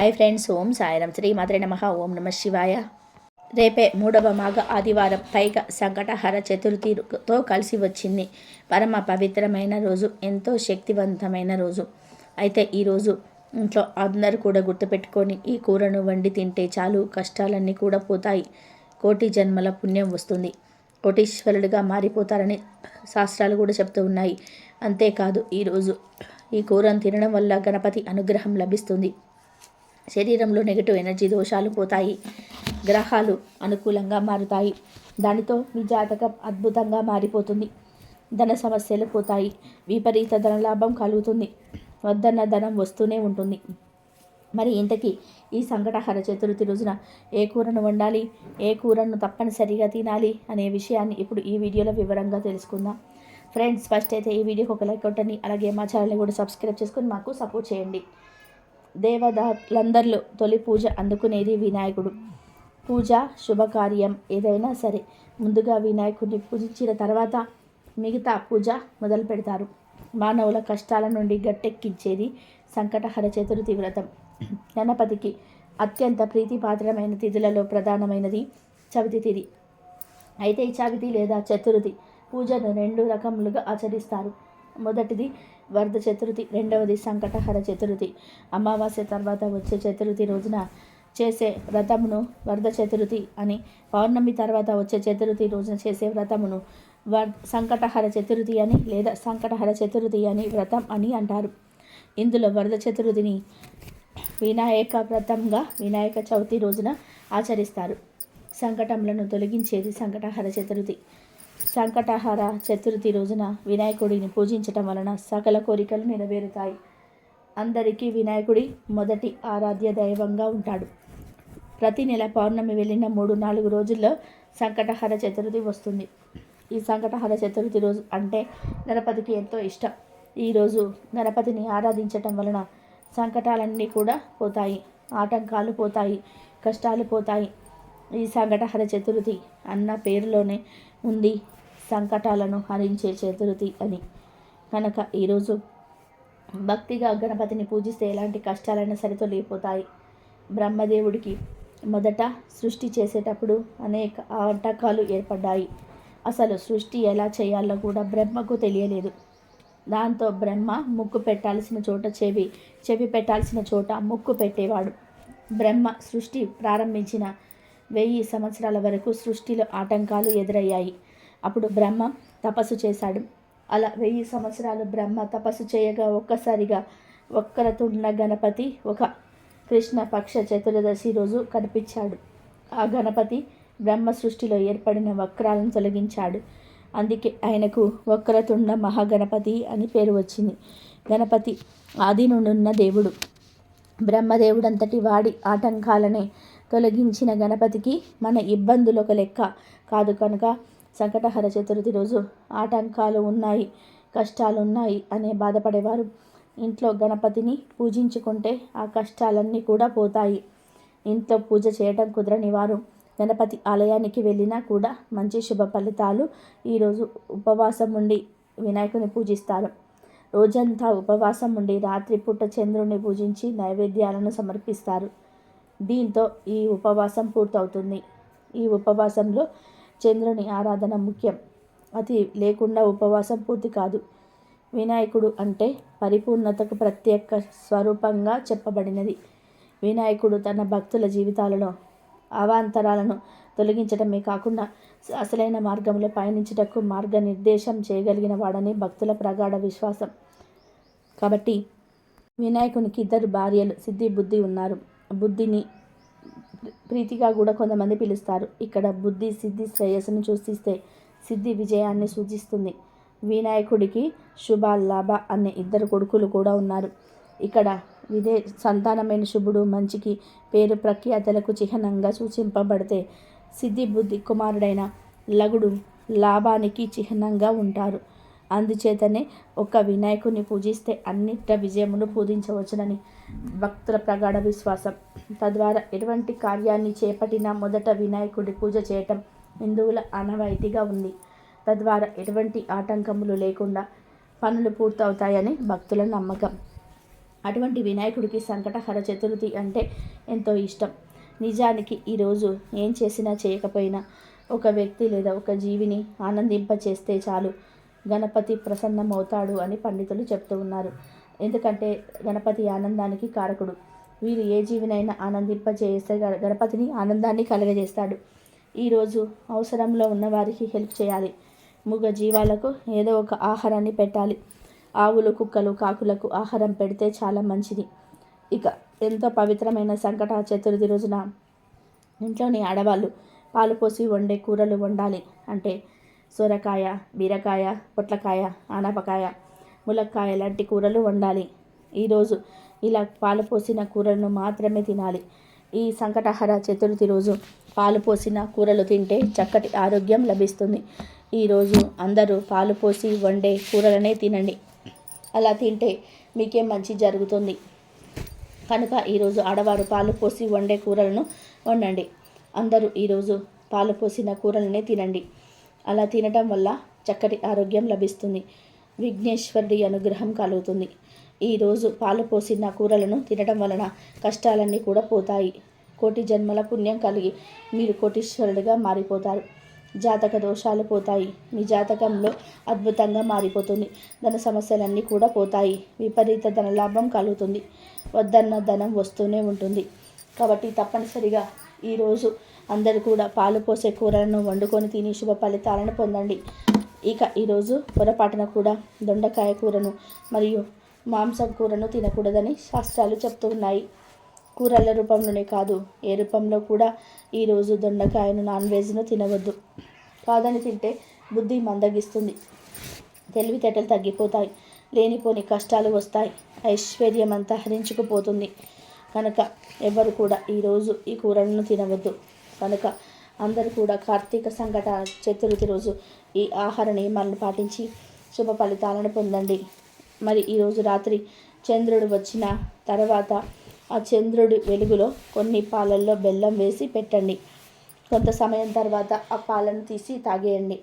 Hi friends ఓం సాయనం శ్రీ మాత్రే నమ. ఓం నమ శివాయ. రేపే మూడవ మాఘ ఆదివారం. పైగా సంకటహర చతుర్థితో కలిసి వచ్చింది. పరమ పవిత్రమైన రోజు. ఎంతో శక్తివంతమైన రోజు. అయితే ఈరోజు ఇంట్లో అందరూ కూడా గుర్తుపెట్టుకొని ఈ కూరను వండి తింటే చాలు కష్టాలన్నీ కూడా పోతాయి. కోటి జన్మల పుణ్యం వస్తుంది. కోటీశ్వరుడిగా మారిపోతారని శాస్త్రాలు కూడా చెప్తూ ఉన్నాయి. అంతేకాదు ఈరోజు ఈ కూరను తినడం వల్ల గణపతి అనుగ్రహం లభిస్తుంది. శరీరంలో నెగటివ్ ఎనర్జీ దోషాలు పోతాయి. గ్రహాలు అనుకూలంగా మారుతాయి. దానితో మీ జాతకం అద్భుతంగా మారిపోతుంది. ధన సమస్యలు పోతాయి. విపరీత ధన లాభం కలుగుతుంది. వద్దన్న ధనం వస్తూనే ఉంటుంది. మరి ఇంతకీ ఈ సంకటహర చతుర్థి రోజున ఏ కూరను వండాలి? ఏ కూరను తప్పనిసరిగా తినాలి అనే విషయాన్ని ఇప్పుడు ఈ వీడియోలో వివరంగా తెలుసుకుందాం. ఫ్రెండ్స్ ఫస్ట్ అయితే ఈ వీడియోకి ఒక లైక్ కొట్టండి. అలాగే మా ఛానల్ని కూడా సబ్స్క్రైబ్ చేసుకొని మాకు సపోర్ట్ చేయండి. దేవదాలందరిలో తొలి పూజ అందుకునేది వినాయకుడు. పూజ శుభకార్యం ఏదైనా సరే. ముందుగా వినాయకుడిని పూజించిన తర్వాత మిగతా పూజ మొదలు పెడతారు. మానవుల కష్టాల నుండి గట్టెక్కించేది సంకటహర చతుర్థి వ్రతం. గణపతికి అత్యంత ప్రీతిపాత్రమైన తిథులలో ప్రధానమైనది చవితి తిథి. అయితే ఈ చవితి లేదా చతుర్థి పూజను రెండు రకములుగా ఆచరిస్తారు. మొదటిది వరద చతుర్థి రెండవది సంకటహర చతుర్థి. అమావాస్య తర్వాత వచ్చే చతుర్థి రోజున చేసే వ్రతమును వరద చతుర్థి అని పౌర్ణమి తర్వాత వచ్చే చతుర్థి రోజున చేసే వ్రతమును వర్ సంకటహర చతుర్థి అని లేదా సంకటహర చతుర్థి అని వ్రతం అని అంటారు. ఇందులో వరద చతుర్థిని వినాయక వ్రతంగా వినాయక చవితి రోజున ఆచరిస్తారు. సంకటములను తొలగించేది సంకటహర చతుర్థి. సంకటహార చతుర్థి రోజున వినాయకుడిని పూజించటం వలన సకల కోరికలు నెరవేరుతాయి. అందరికీ వినాయకుడి మొదటి ఆరాధ్య దైవంగా ఉంటాడు. ప్రతి నెల పౌర్ణమి వెళ్ళిన మూడు నాలుగు రోజుల్లో సంకటహర చతుర్థి వస్తుంది. ఈ సంకటహర చతుర్థి రోజు అంటే గణపతికి ఎంతో ఇష్టం. ఈరోజు గణపతిని ఆరాధించటం వలన సంకటాలన్నీ కూడా పోతాయి. ఆటంకాలు పోతాయి కష్టాలు పోతాయి. ఈ సంకటహర చతుర్థి అన్న పేరులోనే ఉంది సంకటాలను హరించే చతుర్థి అని. కనుక ఈరోజు భక్తిగా గణపతిని పూజిస్తే ఎలాంటి కష్టాలైనా సరే తొలగిపోతాయి బ్రహ్మదేవుడికి మొదట సృష్టి చేసేటప్పుడు అనేక వంటకాలు ఏర్పడ్డాయి. అసలు సృష్టి ఎలా చేయాలో కూడా బ్రహ్మకు తెలియలేదు. దాంతో బ్రహ్మ ముక్కు పెట్టాల్సిన చోట చెవి చెవి పెట్టాల్సిన చోట ముక్కు పెట్టేవాడు. బ్రహ్మ సృష్టి ప్రారంభించిన వెయ్యి సంవత్సరాల వరకు సృష్టిలో ఆటంకాలు ఎదురయ్యాయి. అప్పుడు బ్రహ్మ తపస్సు చేశాడు. అలా వెయ్యి సంవత్సరాలు బ్రహ్మ తపస్సు చేయగా ఒక్కసారిగా ఒక్కరతున్న గణపతి ఒక కృష్ణ పక్ష చతుర్దశి రోజు కనిపించాడు. ఆ గణపతి బ్రహ్మ సృష్టిలో ఏర్పడిన వక్రాలను తొలగించాడు. అందుకే ఆయనకు వక్రతుండ మహాగణపతి అని పేరు వచ్చింది. గణపతి ఆది నుండున్న దేవుడు. బ్రహ్మదేవుడంతటి వాడి ఆటంకాలనే తొలగించిన గణపతికి మన ఇబ్బందులు ఒక లెక్క కాదు కనుక సంకటహర చతుర్థి రోజు ఆటంకాలు ఉన్నాయి కష్టాలు ఉన్నాయి అనే బాధపడేవారు. ఇంట్లో గణపతిని పూజించుకుంటే ఆ కష్టాలన్నీ కూడా పోతాయి. ఇంట్లో పూజ చేయటం కుదరని వారు గణపతి ఆలయానికి వెళ్ళినా కూడా మంచి శుభ ఫలితాలు ఈరోజు ఉపవాసం ఉండి వినాయకుని పూజిస్తారు. రోజంతా ఉపవాసం ఉండి రాత్రిపూట చంద్రుని పూజించి నైవేద్యాలను సమర్పిస్తారు. దీంతో ఈ ఉపవాసం పూర్తవుతుంది. ఈ ఉపవాసంలో చంద్రుని ఆరాధన ముఖ్యం. అది లేకుండా ఉపవాసం పూర్తి కాదు. వినాయకుడు అంటే పరిపూర్ణతకు ప్రత్యేక స్వరూపంగా చెప్పబడినది. వినాయకుడు తన భక్తుల జీవితాలలో అవాంతరాలను తొలగించడమే కాకుండా అసలైన మార్గంలో పయనించుటకు మార్గనిర్దేశం చేయగలిగిన వాడని భక్తుల ప్రగాఢ విశ్వాసం. కాబట్టి వినాయకునికి ఇద్దరు భార్యలు సిద్ధి బుద్ధి ఉన్నారు. బుద్ధిని ప్రీతిగా కూడా కొంతమంది పిలుస్తారు. ఇక్కడ బుద్ధి సిద్ధి శ్రేయస్సును సూచిస్తే సిద్ధి విజయాన్ని సూచిస్తుంది. వినాయకుడికి శుభ లాభ అనే ఇద్దరు కొడుకులు కూడా ఉన్నారు. ఇక్కడ ఇదే సంతానమైన శుభుడు మంచికి పేరు ప్రఖ్యాతలకు చిహ్నంగా సూచింపబడితే సిద్ధి బుద్ధి కుమారుడైన లగుడు లాభానికి చిహ్నంగా ఉంటారు. అందుచేతనే ఒక వినాయకుడిని పూజిస్తే అన్నిట విజయమును పూజించవచ్చునని భక్తుల ప్రగాఢ విశ్వాసం. తద్వారా ఎటువంటి కార్యాన్ని చేపట్టిన మొదట వినాయకుడి పూజ చేయటం హిందువుల ఆనవాయితీగా ఉంది. తద్వారా ఎటువంటి ఆటంకములు లేకుండా పనులు పూర్తవుతాయని భక్తుల నమ్మకం. అటువంటి వినాయకుడికి సంకటహర చతుర్థి అంటే ఎంతో ఇష్టం. నిజానికి ఈరోజు ఏం చేసినా చేయకపోయినా ఒక వ్యక్తి లేదా ఒక జీవిని ఆనందింపచేస్తే చాలు. గణపతి ప్రసన్నమవుతాడు అని పండితులు చెప్తూ ఉన్నారు. ఎందుకంటే గణపతి ఆనందానికి కారకుడు. వీరు ఏ జీవినైనా ఆనందింపజేస్తే గణపతిని ఆనందాన్ని కలగజేస్తాడు. ఈరోజు అవసరంలో ఉన్న వారికి హెల్ప్ చేయాలి. మూగ జీవాలకు ఏదో ఒక ఆహారాన్ని పెట్టాలి. ఆవులు కుక్కలు కాకులకు ఆహారం పెడితే చాలా మంచిది. ఇక ఎంతో పవిత్రమైన సంకట చతుర్థి రోజున ఇంట్లోని ఆడవాళ్ళు పాలు పోసి వండే కూరలు వండాలి అంటే సొరకాయ బీరకాయ పొట్లకాయ ఆనపకాయ ములక్కాయ లాంటి కూరలు వండాలి. ఈరోజు ఇలా పాలు పోసిన కూరలను మాత్రమే తినాలి. ఈ సంకటహర చతుర్థి రోజు పాలు పోసిన కూరలు తింటే చక్కటి ఆరోగ్యం లభిస్తుంది. ఈరోజు అందరూ పాలు పోసి వండే కూరలనే తినండి. అలా తింటే మీకే మంచి జరుగుతుంది. కనుక ఈరోజు ఆడవారు పాలు పోసి వండే కూరలను వండండి. అందరూ ఈరోజు పాలు పోసిన కూరలనే తినండి. అలా తినటం వల్ల చక్కటి ఆరోగ్యం లభిస్తుంది. విఘ్నేశ్వరుడి అనుగ్రహం కలుగుతుంది. ఈరోజు పాలు పోసిన కూరలను తినడం వలన కష్టాలన్నీ కూడా పోతాయి. కోటి జన్మల పుణ్యం కలిగి మీరు కోటీశ్వరుడిగా మారిపోతారు. జాతక దోషాలు పోతాయి. మీ జాతకంలో అద్భుతంగా మారిపోతుంది. ధన సమస్యలన్నీ కూడా పోతాయి. విపరీత ధనలాభం కలుగుతుంది. వద్దన్న ధనం వస్తూనే ఉంటుంది. కాబట్టి తప్పనిసరిగా ఈరోజు అందరూ కూడా పాలు పోసే కూరలను వండుకొని తిని శుభ ఫలితాలను పొందండి. ఇక ఈరోజు పొరపాటున కూడా దొండకాయ కూరను మరియు మాంసం కూరను తినకూడదని శాస్త్రాలు చెప్తూ ఉన్నాయి. కూరల రూపంలోనే కాదు ఏ రూపంలో కూడా ఈరోజు దొండకాయను నాన్ వెజ్ను తినవద్దు. కాదని తింటే బుద్ధి మందగిస్తుంది. తెలివితేటలు తగ్గిపోతాయి లేనిపోని కష్టాలు వస్తాయి ఐశ్వర్యం అంతా హరించుకుపోతుంది. కనుక ఎవరు కూడా ఈరోజు ఈ కూరలను తినవద్దు. కనుక అందరూ కూడా కార్తీక సంకట చతుర్థి రోజు ఈ ఆహార నియమాలను పాటించి శుభ ఫలితాలను పొందండి. మరి ఈరోజు రాత్రి చంద్రుడు వచ్చిన తర్వాత ఆ చంద్రుడి వెలుగులో కొన్ని పాలల్లో బెల్లం వేసి పెట్టండి. కొంత సమయం తర్వాత ఆ పాలను తీసి తాగేయండి.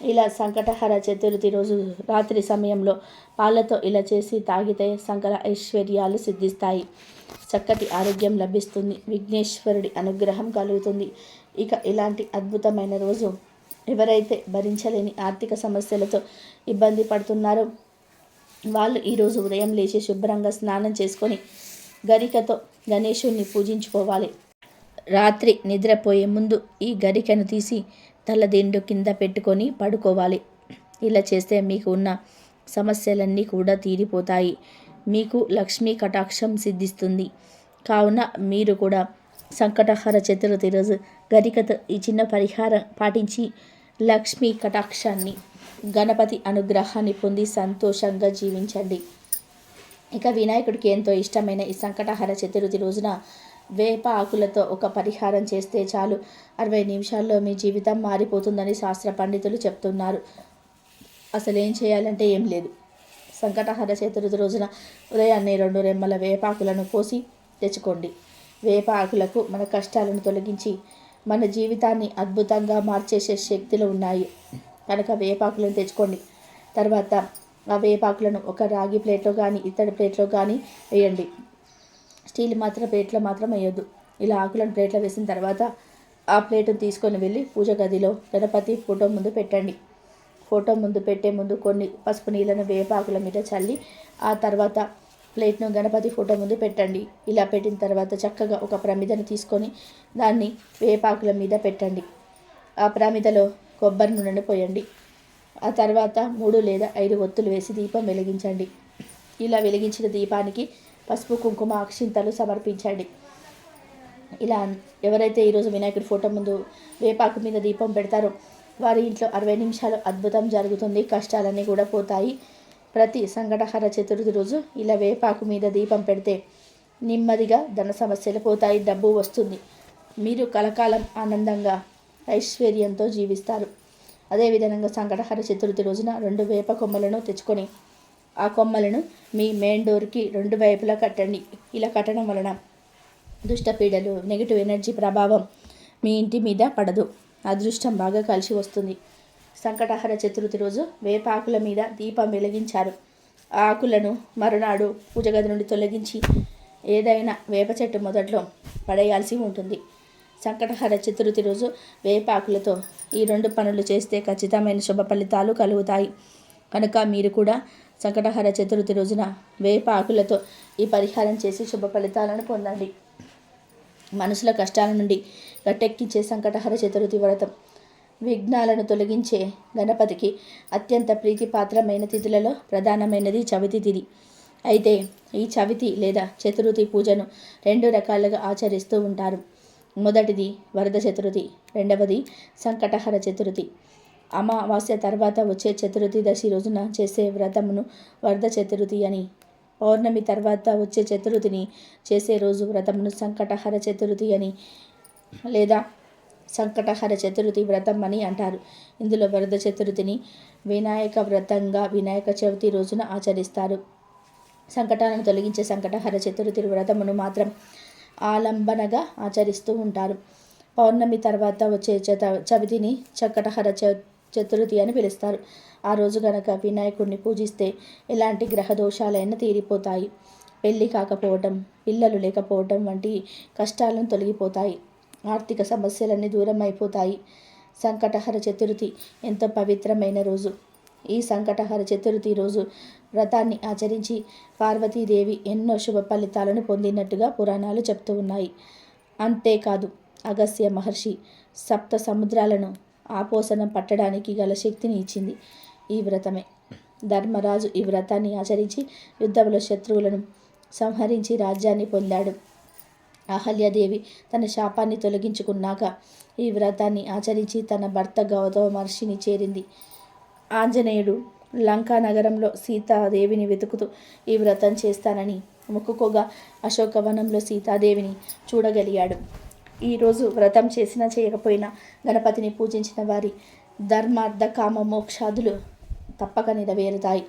ఇలా సంకటహర చతుర్థి రోజు రాత్రి సమయంలో పాలతో ఇలా చేసి తాగితే సంకల ఐశ్వర్యాలు సిద్ధిస్తాయి. చక్కటి ఆరోగ్యం లభిస్తుంది. విఘ్నేశ్వరుడి అనుగ్రహం కలుగుతుంది. ఇక ఇలాంటి అద్భుతమైన రోజు ఎవరైతే భరించలేని ఆర్థిక సమస్యలతో ఇబ్బంది పడుతున్నారో వాళ్ళు ఈరోజు ఉదయం లేచి శుభ్రంగా స్నానం చేసుకొని గరికతో గణేశుణ్ణి పూజించుకోవాలి. రాత్రి నిద్రపోయే ముందు ఈ గరికను తీసి తలదిండు కింద పెట్టుకొని పడుకోవాలి. ఇలా చేస్తే మీకు ఉన్న సమస్యలన్నీ కూడా తీరిపోతాయి. మీకు లక్ష్మీ కటాక్షం సిద్ధిస్తుంది. కావున మీరు కూడా సంకటహర చతుర్థి రోజు గరికతో ఈ చిన్న పరిహారం పాటించి లక్ష్మీ కటాక్షాన్ని గణపతి అనుగ్రహాన్ని పొంది సంతోషంగా జీవించండి. ఇక వినాయకుడికి ఎంతో ఇష్టమైన ఈ సంకటహర చతుర్థి రోజున వేప ఆకులతో ఒక పరిహారం చేస్తే చాలు. అరవై నిమిషాల్లో మీ జీవితం మారిపోతుందని శాస్త్ర పండితులు చెప్తున్నారు. అసలు ఏం చేయాలంటే ఏం లేదు. సంకటహర చతుర్థి రోజున ఉదయాన్నే రెండు రెమ్మల వేపాకులను కోసి తెచ్చుకోండి. వేప ఆకులకు మన కష్టాలను తొలగించి మన జీవితాన్ని అద్భుతంగా మార్చేసే శక్తులు ఉన్నాయి. కనుక వేపాకులను తెచ్చుకోండి. తర్వాత ఆ వేపాకులను ఒక రాగి ప్లేట్లో కానీ ఇత్తడి ప్లేట్లో కానీ వేయండి. స్టీల్ మాత్రం ప్లేట్లో మాత్రం వేయొద్దు. ఇలా ఆకులను ప్లేట్లో వేసిన తర్వాత ఆ ప్లేటును తీసుకొని వెళ్ళి పూజ గదిలో గణపతి ఫోటో ముందు పెట్టండి. ఫోటో ముందు పెట్టే ముందు కొన్ని పసుపు నీళ్ళను వేపాకుల మీద చల్లి ఆ తర్వాత ప్లేట్ను గణపతి ఫోటో ముందు పెట్టండి. ఇలా పెట్టిన తర్వాత చక్కగా ఒక ప్రమిదను తీసుకొని దాన్ని వేపాకుల మీద పెట్టండి. ఆ ప్రమిదలో కొబ్బరి నూనెను పోయండి. ఆ తర్వాత మూడు లేదా ఐదు ఒత్తులు వేసి దీపం వెలిగించండి. ఇలా వెలిగించిన దీపానికి పసుపు కుంకుమ అక్షింతలు సమర్పించండి. ఇలా ఎవరైతే ఈరోజు వినాయకుడి ఫోటో ముందు వేపాకు మీద దీపం పెడతారో వారి ఇంట్లో అరవై నిమిషాలు అద్భుతం జరుగుతుంది. కష్టాలన్నీ కూడా పోతాయి. ప్రతి సంకటహర చతుర్థి రోజు ఇలా వేపాకు మీద దీపం పెడితే నెమ్మదిగా ధన సమస్యలు పోతాయి. డబ్బు వస్తుంది. మీరు కలకాలం ఆనందంగా ఐశ్వర్యంతో జీవిస్తారు. అదేవిధంగా సంకటహర చతుర్థి రోజున రెండు వేప కొమ్మలను తెచ్చుకొని ఆ కొమ్మలను మీ మెయిన్ డోర్కి రెండు వైపులా కట్టండి. ఇలా కట్టడం వలన దుష్టపీడలు నెగిటివ్ ఎనర్జీ ప్రభావం మీ ఇంటి మీద పడదు. అదృష్టం బాగా కలిసి వస్తుంది. సంకటహర చతుర్థి రోజు వేపాకుల మీద దీపం వెలిగించారు. ఆ ఆకులను మరునాడు పూజగది నుండి తొలగించి ఏదైనా వేప చెట్టు మొదట్లో పడేయాల్సి ఉంటుంది. సంకటహర చతుర్థి రోజు వేపాకులతో ఈ రెండు పనులు చేస్తే ఖచ్చితమైన శుభ ఫలితాలు కలుగుతాయి. కనుక మీరు కూడా సంకటహర చతుర్థి రోజున వేపాకులతో ఈ పరిహారం చేసి శుభ ఫలితాలను పొందండి. మనసుల కష్టాల నుండి గట్టెక్కించే సంకటహర చతుర్థి వ్రతం. విఘ్నాలను తొలగించే గణపతికి అత్యంత ప్రీతిపాత్రమైన తిథులలో ప్రధానమైనది చవితి తిథి. అయితే ఈ చవితి లేదా చతుర్థి పూజను రెండు రకాలుగా ఆచరిస్తూ ఉంటారు. మొదటిది వరద చతుర్థి రెండవది సంకటహర చతుర్థి అమావాస్య తర్వాత వచ్చే చతుర్థి దశి రోజున చేసే వ్రతమును వరద చతుర్థి అని పౌర్ణమి తర్వాత వచ్చే చతుర్థిని చేసే రోజు వ్రతమును సంకటహర చతుర్థి అని లేదా సంకటహర చతుర్థి వ్రతం అని అంటారు. ఇందులో వరద చతుర్థిని వినాయక వ్రతంగా వినాయక చవితి రోజున ఆచరిస్తారు. సంకటాలను తొలగించే సంకటహర చతుర్థి వ్రతమును మాత్రం ఆలంబనగా ఆచరిస్తూ ఉంటారు. పౌర్ణమి తర్వాత వచ్చే చత చవితిని చక్కటహర చ చతుర్థి అని పిలుస్తారు. ఆ రోజు గనక వినాయకుడిని పూజిస్తే ఎలాంటి గ్రహ దోషాలైనా తీరిపోతాయి. పెళ్ళి కాకపోవటం పిల్లలు లేకపోవటం వంటి కష్టాలను తొలగిపోతాయి. ఆర్థిక సమస్యలన్నీ దూరం అయిపోతాయి సంకటహర చతుర్థి ఎంతో పవిత్రమైన రోజు. ఈ సంకటహర చతుర్థి రోజు వ్రతాన్ని ఆచరించి పార్వతీదేవి ఎన్నో శుభ ఫలితాలను పొందినట్టుగా పురాణాలు చెప్తూ ఉన్నాయి. అంతేకాదు అగస్య మహర్షి సప్త సముద్రాలను ఆపోసనం పట్టడానికి గల శక్తిని ఇచ్చింది ఈ వ్రతమే. ధర్మరాజు ఈ వ్రతాన్ని ఆచరించి యుద్ధంలో శత్రువులను సంహరించి రాజ్యాన్ని పొందాడు. అహల్యాదేవి తన శాపాన్ని తొలగించుకున్నాక ఈ వ్రతాన్ని ఆచరించి తన భర్త గౌతమ మహర్షిని చేరింది. ఆంజనేయుడు లంకా నగరంలో సీతాదేవిని వెతుకుతూ ఈ వ్రతం చేస్తానని మొక్కుకోగా అశోకవనంలో సీతాదేవిని చూడగలిగాడు. ఈరోజు వ్రతం చేసినా చేయకపోయినా గణపతిని పూజించిన వారి ధర్మార్థ కామ మోక్షాదులు తప్పక నెరవేరుతాయి.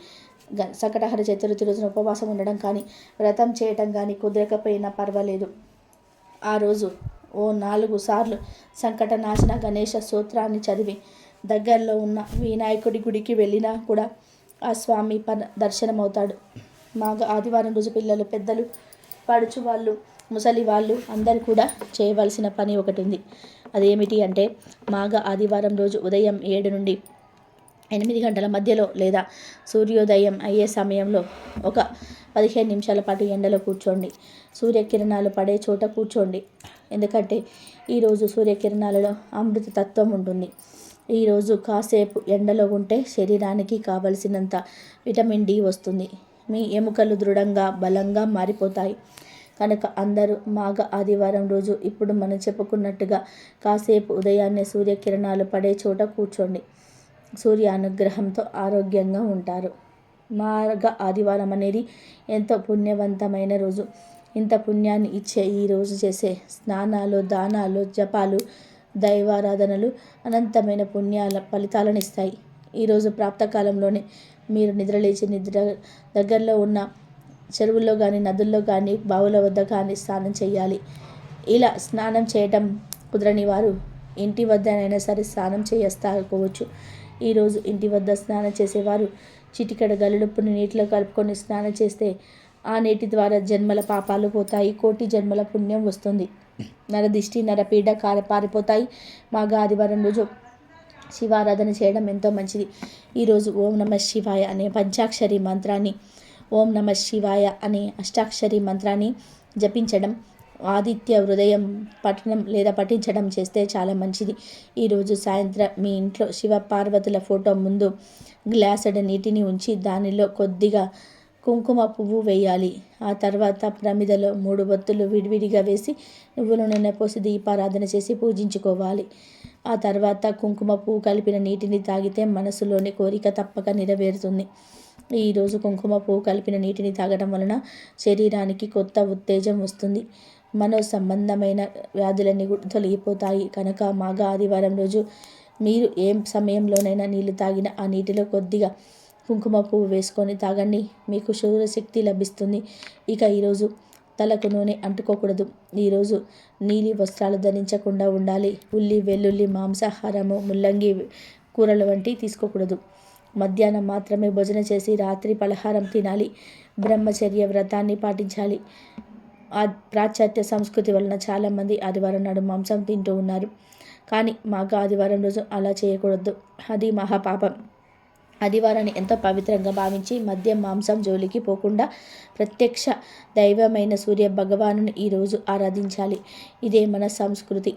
గ సంకటహర చతుర్థి రోజున ఉపవాసం ఉండడం కానీ వ్రతం చేయటం కానీ కుదరకపోయినా పర్వాలేదు. ఆ రోజు ఓ నాలుగు సార్లు సంకటనాశన గణేష సూత్రాన్ని చదివి దగ్గరలో ఉన్న వినాయకుడి గుడికి వెళ్ళినా కూడా ఆ స్వామి ప దర్శనమవుతాడు. మాకు ఆదివారం రోజు పిల్లలు పెద్దలు పడుచు వాళ్ళు ముసలి వాళ్ళు అందరు కూడా చేయవలసిన పని ఒకటి ఉంది. అదేమిటి అంటే మాఘ ఆదివారం రోజు ఉదయం ఏడు నుండి ఎనిమిది గంటల మధ్యలో లేదా సూర్యోదయం అయ్యే సమయంలో ఒక పదిహేను నిమిషాల పాటు ఎండలో కూర్చోండి. సూర్యకిరణాలు పడే చోట కూర్చోండి. ఎందుకంటే ఈరోజు సూర్యకిరణాలలో అమృత తత్వం ఉంటుంది. ఈరోజు కాసేపు ఎండలో ఉంటే శరీరానికి కావలసినంత విటమిన్ డి వస్తుంది. మీ ఎముకలు దృఢంగా బలంగా మారిపోతాయి. కనుక అందరూ మాఘ ఆదివారం రోజు ఇప్పుడు మనం చెప్పుకున్నట్టుగా కాసేపు ఉదయాన్నే సూర్యకిరణాలు పడే చోట కూర్చోండి. సూర్య అనుగ్రహంతో ఆరోగ్యంగా ఉంటారు. మార్గ ఆదివారం అనేది ఎంతో పుణ్యవంతమైన రోజు. ఇంత పుణ్యాన్ని ఇచ్చే ఈ రోజు చేసే స్నానాలు దానాలు జపాలు దైవారాధనలు అనంతమైన పుణ్యాల ఫలితాలను ఇస్తాయి ఈరోజు ప్రాప్తకాలంలోనే మీరు నిద్రలేచి నిద్ర దగ్గరలో ఉన్న చెరువుల్లో కానీ నదుల్లో కానీ బావుల వద్ద కానీ స్నానం చేయాలి. ఇలా స్నానం చేయటం కుదరని వారు ఇంటి వద్దనైనా సరే స్నానం చేస్తాకోవచ్చు ఈరోజు ఇంటి వద్ద స్నానం చేసేవారు. చిటికెడ గల్లుప్పుని నీటిలో కలుపుకొని స్నానం చేస్తే ఆ నీటి ద్వారా జన్మల పాపాలు పోతాయి. కోటి జన్మల పుణ్యం వస్తుంది. నరదిష్టి నరపీడ కార పారిపోతాయి. మాఘ ఆదివారం రోజు శివారాధన చేయడం ఎంతో మంచిది. ఈరోజు ఓం నమ శివాయ అనే పంచాక్షరి మంత్రాన్ని ఓం నమ శివాయ అనే అష్టాక్షరి మంత్రాన్ని జపించడం ఆదిత్య హృదయం పఠనం లేదా పఠించడం చేస్తే చాలా మంచిది. ఈరోజు సాయంత్రం మీ ఇంట్లో శివ పార్వతుల ఫోటో ముందు గ్లాసెడ్ నీటిని ఉంచి దానిలో కొద్దిగా కుంకుమ పువ్వు వేయాలి. ఆ తర్వాత ప్రమిదలో మూడు బొత్తులు విడివిడిగా వేసి నువ్వుల నూనె పోసి దీపారాధన చేసి పూజించుకోవాలి. ఆ తర్వాత కుంకుమ పువ్వు కలిపిన నీటిని తాగితే మనసులోని కోరిక తప్పక నెరవేరుతుంది. ఈరోజు కుంకుమ పువ్వు కలిపిన నీటిని తాగడం వలన శరీరానికి కొత్త ఉత్తేజం వస్తుంది. మనో సంబంధమైన వ్యాధులన్నీ కూడా తొలగిపోతాయి. కనుక మాఘ ఆదివారం రోజు మీరు ఏ సమయంలోనైనా నీళ్ళు తాగిన ఆ నీటిలో కొద్దిగా కుంకుమ పువ్వు వేసుకొని తాగండి. మీకు శక్తి లభిస్తుంది. ఇక ఈరోజు తలకు నూనె అంటుకోకూడదు. ఈరోజు నీలి వస్త్రాలు ధరించకుండా ఉండాలి. ఉల్లి వెల్లుల్లి మాంసాహారము ముల్లంగి కూరలు వంటి తీసుకోకూడదు. మధ్యాహ్నం మాత్రమే భోజనం చేసి రాత్రి పలహారం తినాలి. బ్రహ్మచర్య వ్రతాన్ని పాటించాలి. పాశ్చాత్య సంస్కృతి వలన చాలామంది ఆదివారం నాడు మాంసం తింటూ ఉన్నారు. కానీ మాకు ఆదివారం రోజు అలా చేయకూడదు. అది మహాపాపం. ఆదివారాన్ని ఎంతో పవిత్రంగా భావించి మద్యం మాంసం జోలికి పోకుండా ప్రత్యక్ష దైవమైన సూర్య భగవాను ఈరోజు ఆరాధించాలి. ఇదే మన సంస్కృతి.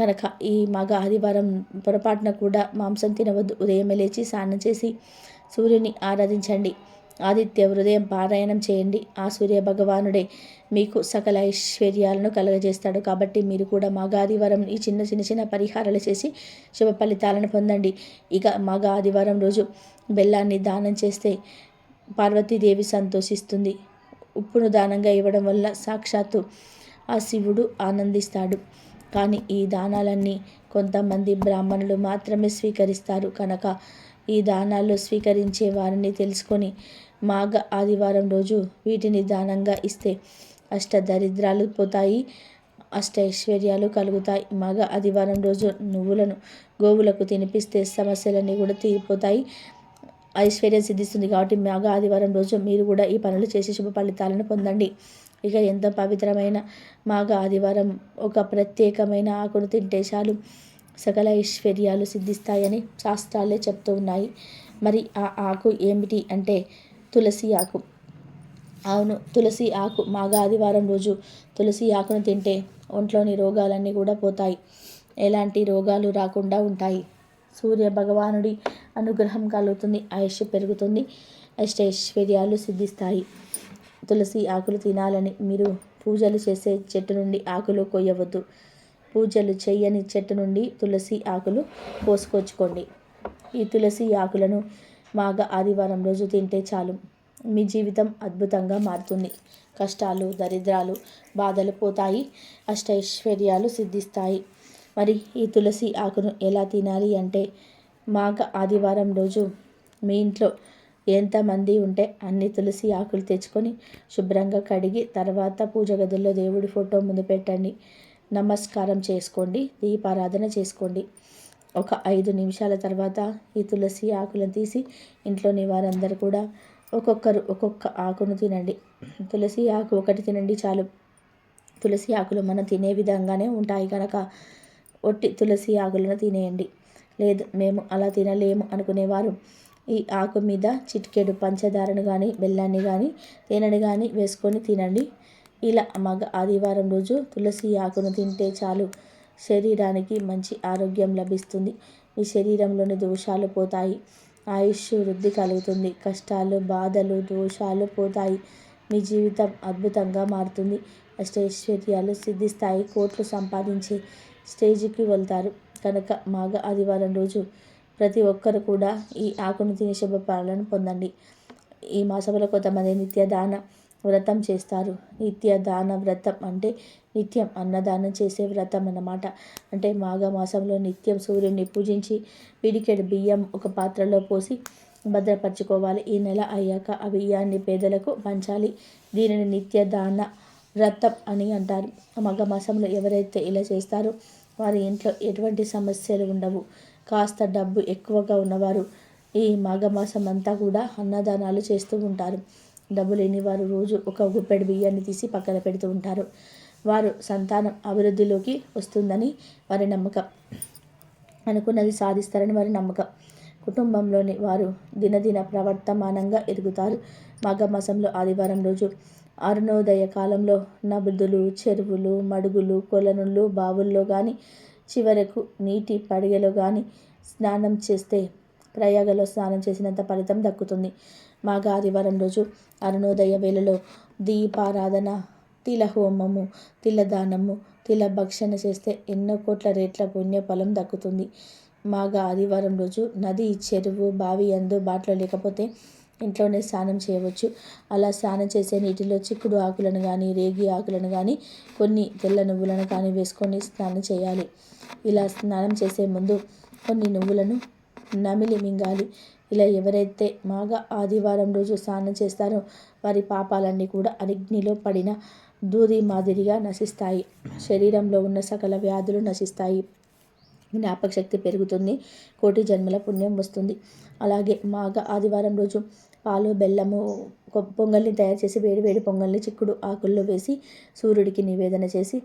కనుక ఈ మగ ఆదివారం పొరపాటున కూడా మాంసం తినవద్దు. ఉదయం లేచి స్నానం చేసి సూర్యుని ఆరాధించండి. ఆదిత్య హృదయం పారాయణం చేయండి. ఆ సూర్య భగవానుడే మీకు సకల ఐశ్వర్యాలను కలుగజేస్తాడు. కాబట్టి మీరు కూడా మగ ఆదివారం ఈ చిన్న చిన్న చిన్న పరిహారాలు చేసి శుభ ఫలితాలను పొందండి. ఇక మగ ఆదివారం రోజు బెల్లాన్ని దానం చేస్తే పార్వతీదేవి సంతోషిస్తుంది. ఉప్పును దానంగా ఇవ్వడం వల్ల సాక్షాత్తు ఆ శివుడు ఆనందిస్తాడు. కానీ ఈ దానాలన్నీ కొంతమంది బ్రాహ్మణులు మాత్రమే స్వీకరిస్తారు. కనుక ఈ దానాలు స్వీకరించే వారిని తెలుసుకొని మాఘ ఆదివారం రోజు వీటిని దానంగా ఇస్తే అష్ట దరిద్రాలు పోతాయి అష్ట ఐశ్వర్యాలు కలుగుతాయి. మగ ఆదివారం రోజు నువ్వులను గోవులకు తినిపిస్తే సమస్యలన్నీ కూడా తీరిపోతాయి. ఐశ్వర్యం సిద్ధిస్తుంది కాబట్టి మగ ఆదివారం రోజు మీరు కూడా ఈ పనులు చేసి శుభ ఫలితాలను పొందండి. ఇక ఎంతో పవిత్రమైన మాఘ ఆదివారం ఒక ప్రత్యేకమైన ఆకును తింటే చాలు సకల ఐశ్వర్యాలు సిద్ధిస్తాయని శాస్త్రాలే చెప్తూ ఉన్నాయి. మరి ఆ ఆకు ఏమిటి అంటే తులసి ఆకు అవును తులసి ఆకు మాఘ ఆదివారం రోజు తులసి ఆకును తింటే ఒంట్లోని రోగాలన్నీ కూడా పోతాయి. ఎలాంటి రోగాలు రాకుండా ఉంటాయి. సూర్య భగవానుడి అనుగ్రహం కలుగుతుంది ఆయుష్ పెరుగుతుంది అష్టైశ్వర్యాలు సిద్ధిస్తాయి. తులసి ఆకులు తినాలని మీరు పూజలు చేసే చెట్టు నుండి ఆకులు కొయ్యవద్దు. పూజలు చేయని చెట్టు నుండి తులసి ఆకులు కోసుకొచ్చుకోండి. ఈ తులసి ఆకులను మాఘ ఆదివారం రోజు తింటే చాలు. మీ జీవితం అద్భుతంగా మారుతుంది. కష్టాలు దరిద్రాలు బాధలు పోతాయి. అష్టైశ్వర్యాలు సిద్ధిస్తాయి. మరి ఈ తులసి ఆకును ఎలా తినాలి అంటే మాఘ ఆదివారం రోజు మీ ఇంట్లో ఎంతమంది ఉంటే అన్ని తులసి ఆకులు తెచ్చుకొని శుభ్రంగా కడిగి తర్వాత పూజ గదుల్లో దేవుడి ఫోటో ముందు పెట్టండి. నమస్కారం చేసుకోండి. దీపారాధన చేసుకోండి. ఒక ఐదు నిమిషాల తర్వాత ఈ తులసి ఆకులను తీసి ఇంట్లోని వారందరూ కూడా ఒక్కొక్కరు ఒక్కొక్క ఆకును తినండి. తులసి ఆకు ఒకటి తినండి చాలు. తులసి ఆకులు మనం తినే విధంగానే ఉంటాయి కనుక ఒట్టి తులసి ఆకులను తినేయండి. లేదు మేము అలా తినలేము అనుకునేవారు. ఈ ఆకు మీద చిటికెడు పంచదారను కానీ బెల్లాన్ని కానీ తేనెని కానీ వేసుకొని తినండి. ఇలా మగ ఆదివారం రోజు తులసి ఆకును తింటే చాలు. శరీరానికి మంచి ఆరోగ్యం లభిస్తుంది. మీ శరీరంలోని దోషాలు పోతాయి. ఆయుష్ వృద్ధి కలుగుతుంది. కష్టాలు బాధలు దోషాలు పోతాయి. మీ జీవితం అద్భుతంగా మారుతుంది. అష్టైశ్వర్యాలు సిద్ధిస్తాయి. కోట్లు సంపాదించి స్టేజ్కి వెళ్తారు. కనుక మాఘ ఆదివారం రోజు ప్రతి ఒక్కరు కూడా ఈ ఆకును తినే శుభపాలను పొందండి. ఈ మాసంలో కొంతమంది నిత్య దాన వ్రతం చేస్తారు. నిత్య దాన వ్రతం అంటే నిత్యం అన్నదానం చేసే వ్రతం అన్నమాట. అంటే మాఘ మాసంలో నిత్యం సూర్యుడిని పూజించి పిడికెడు బియ్యం ఒక పాత్రలో పోసి భద్రపరచుకోవాలి. ఈ నెల అయ్యాక ఆ బియ్యాన్ని పేదలకు పంచాలి. దీనిని నిత్య దాన వ్రతం అని అంటారు. మాఘమాసంలో ఎవరైతే ఇలా చేస్తారో వారి ఇంట్లో ఎటువంటి సమస్యలు ఉండవు. కాస్త డబ్బు ఎక్కువగా ఉన్నవారు ఈ మాఘమాసం అంతా కూడా అన్నదానాలు చేస్తూ ఉంటారు. డబ్బు లేని వారు రోజు ఒక గుప్పెడు బియ్యాన్ని తీసి పక్కన పెడుతూ ఉంటారు. వారు సంతానం అభివృద్ధిలోకి వస్తుందని వారి నమ్మకం. అనుకున్నది సాధిస్తారని వారి నమ్మకం. కుటుంబంలోని వారు దినదిన ప్రవర్తమానంగా ఎదుగుతారు. మాఘమాసంలో ఆదివారం రోజు అరుణోదయ కాలంలో నబుదులు చెరువులు మడుగులు కొలనులు బావుల్లో కానీ చివరకు నీటి పడిగలో కానీ స్నానం చేస్తే ప్రయాగలో స్నానం చేసినంత ఫలితం దక్కుతుంది. మాఘ ఆదివారం రోజు అరుణోదయ వేళలో దీపారాధన తిల హోమము తిలదానము తిల భక్షణ చేస్తే ఎన్నో కోట్ల రేట్ల పుణ్యఫలం దక్కుతుంది. మాఘ ఆదివారం రోజు నది చెరువు బావి అందుబాటులో లేకపోతే ఇంట్లోనే స్నానం చేయవచ్చు. అలా స్నానం చేసే నీటిలో చిక్కుడు ఆకులను కానీ రేగి ఆకులను కానీ కొన్ని తెల్ల నువ్వులను కానీ వేసుకొని స్నానం చేయాలి. ఇలా స్నానం చేసే ముందు కొన్ని నువ్వులను నమిలి మింగాలి. ఇలా ఎవరైతే మాఘ ఆదివారం రోజు స్నానం చేస్తారో వారి పాపాలన్నీ కూడా అగ్నిలో పడిన దూది మాదిరిగా నశిస్తాయి. శరీరంలో ఉన్న సకల వ్యాధులు నశిస్తాయి. జ్ఞాపక శక్తి పెరుగుతుంది. కోటి జన్మల పుణ్యం వస్తుంది. అలాగే మాఘ ఆదివారం రోజు పాలు బెల్లము పొంగల్ని తయారు చేసి వేడి వేడి పొంగల్ని చిక్కుడు ఆకుల్లో వేసి సూర్యుడికి నివేదన చేసి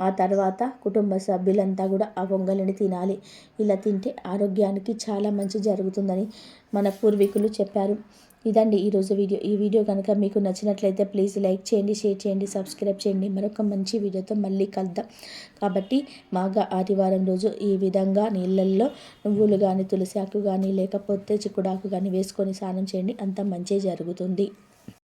ఆ తర్వాత కుటుంబ సభ్యులంతా కూడా ఆ పొంగలిని తినాలి. ఇలా తింటే ఆరోగ్యానికి చాలా మంచి జరుగుతుందని మన పూర్వీకులు చెప్పారు. ఇదండి ఈరోజు వీడియో. ఈ వీడియో కనుక మీకు నచ్చినట్లయితే ప్లీజ్ లైక్ చేయండి షేర్ చేయండి సబ్స్క్రైబ్ చేయండి. మరొక మంచి వీడియోతో మళ్ళీ కలుద్దాం. కాబట్టి మాఘ ఆదివారం రోజు ఈ విధంగా నీళ్ళల్లో నువ్వులు కానీ తులసి ఆకు కానీ లేకపోతే చిక్కుడాకు కానీ వేసుకొని స్నానం చేయండి. అంత మంచి జరుగుతుంది.